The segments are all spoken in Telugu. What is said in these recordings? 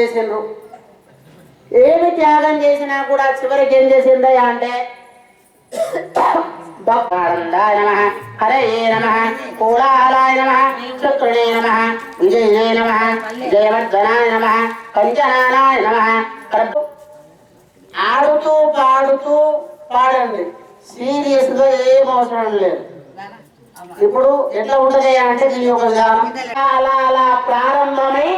చేసిండ్రు? ఏమి త్యాగం చేసినా కూడా చివరికి ఏం చేసిందయ్యా అంటే భక్తానందాయ నమ నమ కోలాలాయ నమ నమ నమ జయవర్ధనాయ నమ కంచనానాయ నమ ఆడుతూ పాడుతూ పాడండి. సీరియస్గా ఏం అవసరం లేదు. ఇప్పుడు ఎట్లా ఉంటది అంటే దీని యొక్క అలా అలా ప్రారంభమై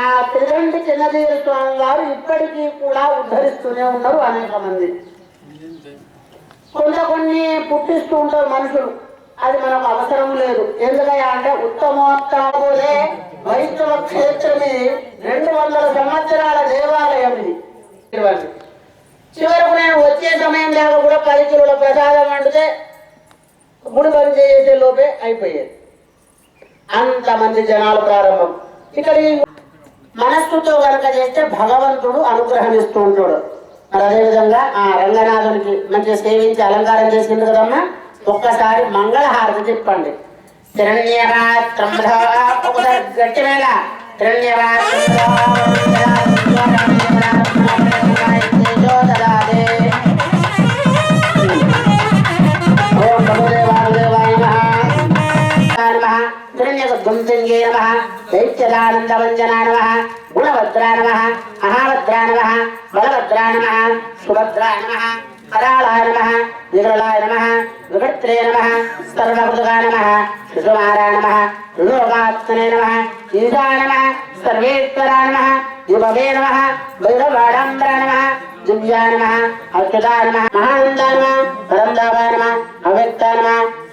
ఆ తిరుగంటి చిన్నదేవి స్వామి వారు ఇప్పటికీ కూడా ఉద్ధరిస్తూనే ఉన్నారు అనేక మంది. కొంత కొన్ని పుట్టిస్తూ ఉంటారు మనుషులు. అది మనకు అవసరం లేదు. ఎందుకయ్యా అంటే ఉత్తమోత్తమే వైష్ణవ క్షేత్రం రెండు వందల సంవత్సరాల దేవాలయం ఇది. చివరకు నేను వచ్చే సమయం దాకా కూడా పది కిలోల ప్రసాదం వండితే గుడి బంద్ చేసే లోపే అయిపోయేది. అంతమంది జనాలు ప్రారంభం. ఇక్కడ మనస్సుతో కనుక చేస్తే భగవంతుడు అనుగ్రహం ఇస్తూ ఉంటాడు మరి అదేవిధంగా ఆ రంగనాథునికి మంచిగా సేవించి అలంకారం చేసింది కదమ్మా? ఒక్కసారి మంగళహారతి చెప్పండి. తిరణ్యరాత్రంలో గట్టి వేళ హిరణ్యగద్గుంతుంగే నమ దైత్యదానందవంజనా నమ గుణభద్రా నమ మహాభద్రా నమ బలభద్రా నమ సుభద్రా నమ కరాళాయ నమ వికరళాయ నమ వికర్త్రే నమ సర్వకృతగా నమ శిశుమారా నమ లోకాత్మనే నమ ఈశా నమ సర్వేశ్వరా నమ యువవే నమ భైరవాడంబర నమ దివ్యా నమ అచ్యుతా నమ మహానందా నమ పరందావా నమ అవ్యక్త నమ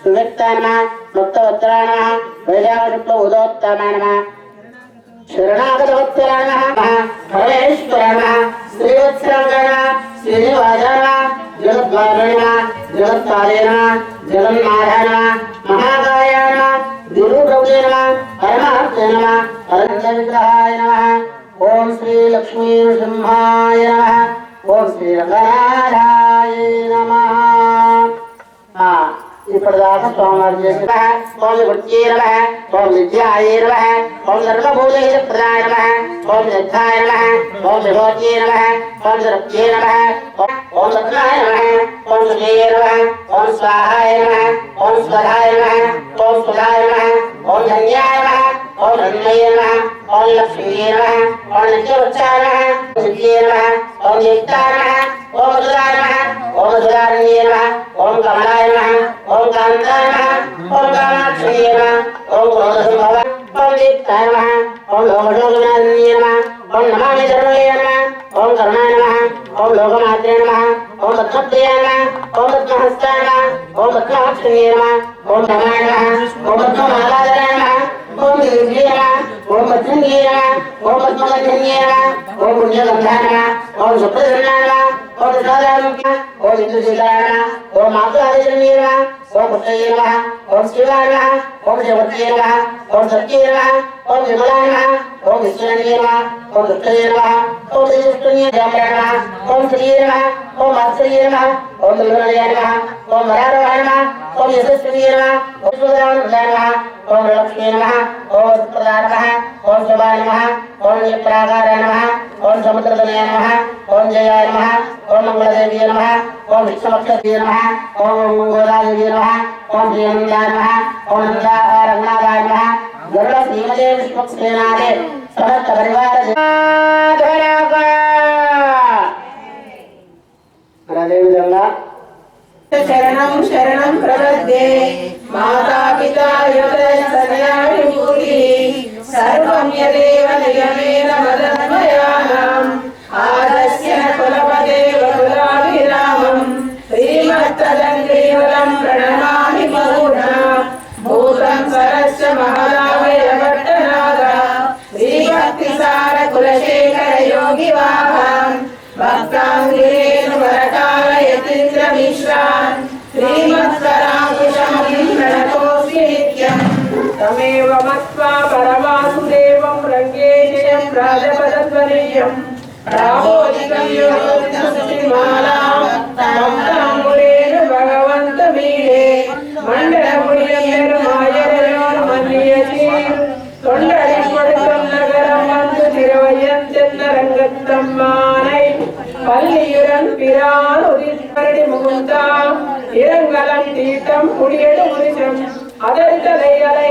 సువ్యక్త నమ ముక్తవత్ర నమ వైరాగశుక్ల ఉదోత్తమ నమ శరణాగతవత్సర నమ పరమేశ్వర నమ శ్రీవత్సర నమ శ్రీనివాస నమ జగద్వార నమ జగత్పాదే నమ జగన్మాధ నమ మహాకాయ నమ గురుప్రభుజే నమ పరమార్థ నమ పరంజ విగ్రహాయ నమ ఓం శ్రీ లక్ష్మీ సింహాయ నమ ఓం శ్రీ రంగనాథాయ నమ ఇప్పటిదాకా స్వామివారు చేసిన స్వామి గుర్చే నమ ఓం విద్యాయ నమ ఓం సర్వభూతే ప్రదాయ నమ ఓం సిద్ధాయ నమ ఓం విభూతే నమ ఓం సరప్యే నమ ఓం రత్నాయ నమ ఓం సుజయ నమ ఓం స్వాహాయ నమ ఓం స్వధాయ నమ ఓం సుధాయ నమ ఓం ధన్యాయ నమ ఓం ధన్యయ నమ ఓం కమలాయ ఓం కాంతాయ ఓం కామాక్షయ ఓం క్రోధసంభవ ఓం దీప్తాయ ఓం లోకశోకనాథనీయ ఓం నమామి ధర్మయ ఓం కరుణాయ నమ ఓం లోకమాత్రే నమ ఓం పద్మప్రియ ఓం పద్మహస్తాయ ఓం పద్మాక్షయ ఓం నమాయ ఓం పద్మమాలాధర ఓం దివ్య ఓం పద్మంగే ఓం పద్మగంధన్యే ఓం పుణ్యగంధా ఓం సుప్రసన్నాయ ఓ ప్రసాదాయ ఓ ఇంద్రశీలాయ నమ ఓం మాతృహారేశ్వరీ నమ ఓం పుత్రయే నమ ఓం శివాయ ఓ ఓం నమ ఓం విమలాయ నమ ఓం విష్ణునయే నమ ఓం దుఃఖయే నమ ఓం శ్రీకృష్ణయే నమ ఓం శ్రీయే నమ ఓం వాత్సల్యే నమ ఓం దుర్గణయ నమ ఓం వరారవాయ నమ ఓం యశస్వియే నమ ఓం సుధరాయ నమ ఓం లక్ష్మీ నమ ఓం సుప్రదా నమ ఓం శుభాయ నమ ఓం నిప్రాకార నమ ఓం సముద్రదనయ నమ ఓం జయాయ నమ ఓం మంగళదేవి నమ ఓం విష్ణుమక్షదే నమ ఓం గోదాదేవి నమ ఓం శ్రీనందాయ నమ ఓం నందా రంగనాథాయ నమ గరుడ శ్రీమదే విష్ణుసేనాదే సమస్త పరివార మరి అదేవిధంగా శరణం శరణం మాతా సర్వం యదేవ నియమేన మదన్మయానాం. ఆదస్య రామోదికం యోగమాలాం భక్తాంగురేణు భగవంత మీరే మండలముడియందరు మాయరయోర్ మన్యసీ తొండరి పడుతున్న గరం వంతు తిరువయ్యన్ அங்கத்தம்மானை பள்ளியுடன் பிரான் உதிர்பரடி முகுந்தா இரங்கலம் தீட்டம் குடியடு முரிசம் அதற்கலை அலை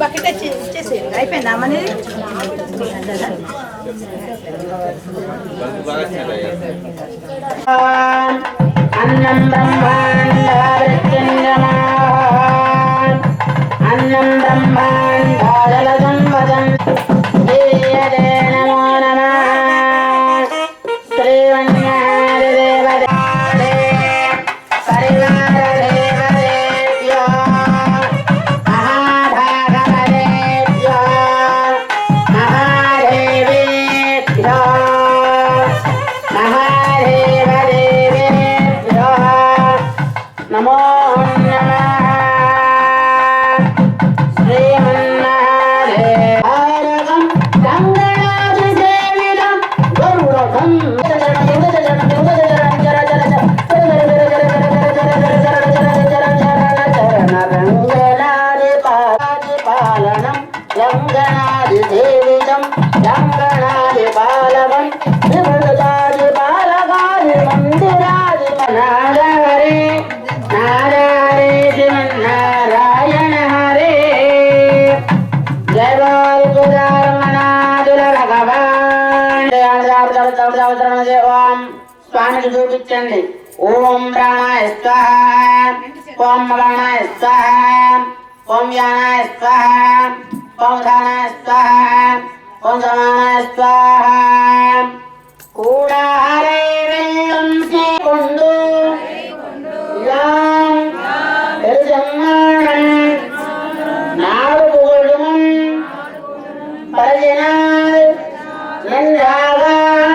బకెట్ ఇచ్చేసి అయిపోయిందా మనది అన్నం బ్రహ్మాండారత్యంగమా అన్నం బ్రహ్మాండారలదం వదం పాలనం గంగనాది సేవితం స్వామికి చూపించండి ఓం ప్రాణాయ స్వాహ ఓం ప్రాణాయ స్వాహ ఓం యానాయ స్వాహ ఓం ధానాయ స్వాహ ఓం సమానాయ స్వాహ കൂടാരെ വെള്ളം കൊണ്ടു ചെമ്മാണൻ നാട് പുകഴും പറഞ്ഞാൽ നന്നാകാൻ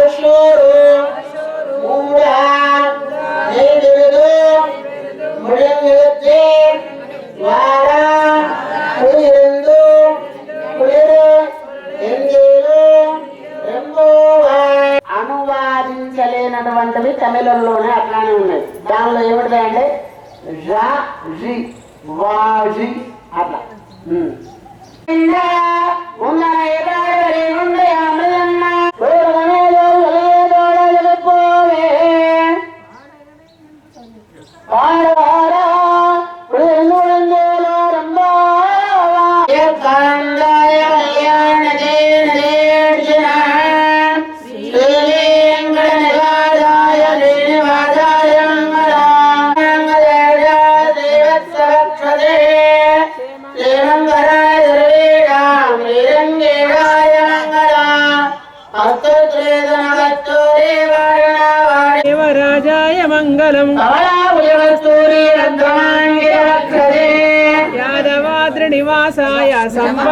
வாசி. அதான் ம். உங்களை ஏதாவது உண்டு அமிழ்மா பாடுவார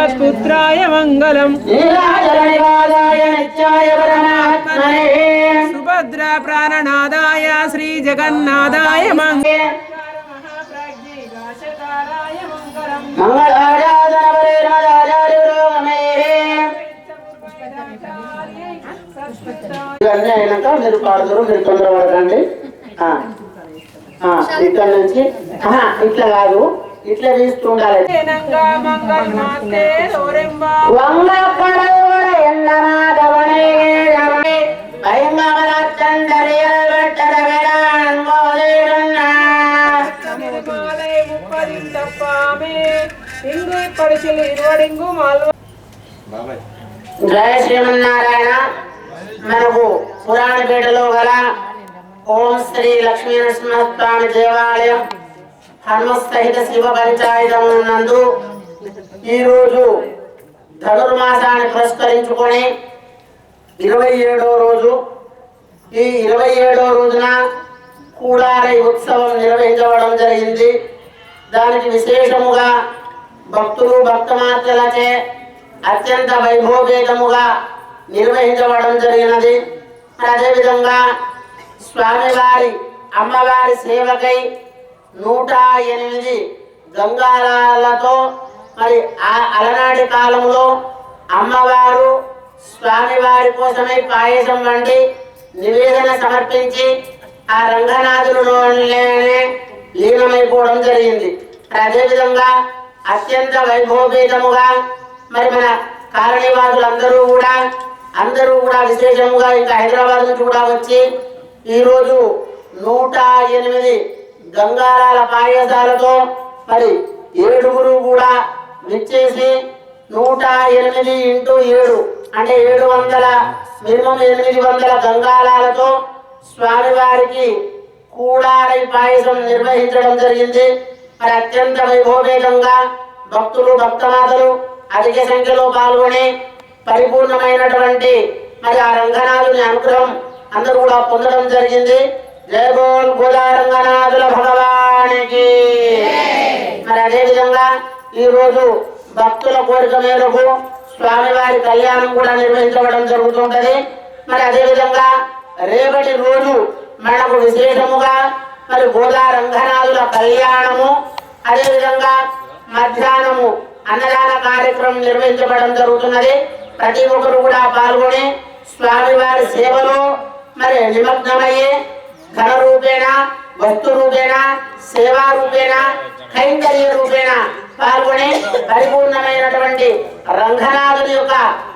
సంపత్పుత్రాయ మంగళం. సుభద్ర ప్రాణనాదాయ శ్రీ జగన్నాథాయ మంగళం. మంగళారాధన పరిర్మదాచార్యురోగమే ఇవన్నీ అయినాక మీరు పాడుతారు మీరు తొందర పడకండి ఆ, ఆ, ఇక్కడ నుంచి. ఇట్లా కాదు. ఇట్లా తీస్తుండాలి. జయ శ్రీమన్నారాయణ మనకు పురాణపేటలో గల ఓం శ్రీ లక్ష్మీ నరసింహస్వామి దేవాలయం. హనుమస్థహిత శివ పంచాయతం నందు ఈరోజు ధనుర్మాసాన్ని పురస్కరించుకొని ఇరవై ఏడో రోజు ఈ ఇరవై ఏడో రోజున కూడారై ఉత్సవం నిర్వహించబడడం జరిగింది. దానికి విశేషముగా భక్తులు భక్తమాత్రలచే అత్యంత వైభోగేతముగా నిర్వహించబడడం జరిగినది. అదేవిధంగా స్వామివారి అమ్మవారి సేవకై నూట ఎనిమిది గంగారాలతో మరి ఆ అలనాటి కాలంలో అమ్మవారు స్వామివారి కోసమై పాయసం వండి నివేదన సమర్పించి ఆ రంగనాథులలోనే లీనమైపోవడం జరిగింది. అదేవిధంగా అత్యంత వైభవపేతముగా మరి మన కాలనీవాసులందరూ కూడా అందరూ కూడా విశేషముగా ఇంకా హైదరాబాద్ నుంచి కూడా వచ్చి ఈరోజు నూట ఎనిమిది గంగారాల పాయసాలతో మరి ఏడుగురు కూడా విచ్చేసి నూట ఎనిమిది ఇంటూ ఏడు అంటే ఏడు వందల మినిమం ఎనిమిది వందల గంగారాలతో స్వామివారికి కూడారై పాయసం నిర్వహించడం జరిగింది. మరి అత్యంత వైభవపేతంగా భక్తులు భక్తమాతలు అధిక సంఖ్యలో పాల్గొని పరిపూర్ణమైనటువంటి మరి ఆ రంగనాథుని అనుగ్రహం అందరూ కూడా పొందడం జరిగింది. జయ బోల్ గోదా రంగనాథుల భగవానికి. మరి అదే విధంగా ఈ రోజు భక్తుల కోరిక మేరకు స్వామివారి కళ్యాణం కూడా నిర్వహించబడడం జరుగుతుంటది. మరి అదే విధంగా రేపటి రోజు మనకు విశేషముగా మరి గోదా రంగనాథుల కళ్యాణము అదే విధంగా మధ్యాహ్నము అన్నదాన కార్యక్రమం నిర్వహించబడడం జరుగుతున్నది. ప్రతి ఒక్కరు కూడా పాల్గొని స్వామివారి సేవలో మరి నిమగ్నమయ్యే ధన వస్తురూపేణ సేవారూపేణ రూపేణ సేవా రూపేణ కైంకర్య రూపేణ పాల్గొని పరిపూర్ణమైనటువంటి రంగనాథుని యొక్క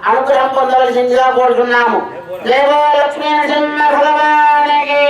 అనుగ్రహం పొందవలసిందిగా కోరుతున్నాము. దేవో లక్ష్మీ నరసింహ భగవానికి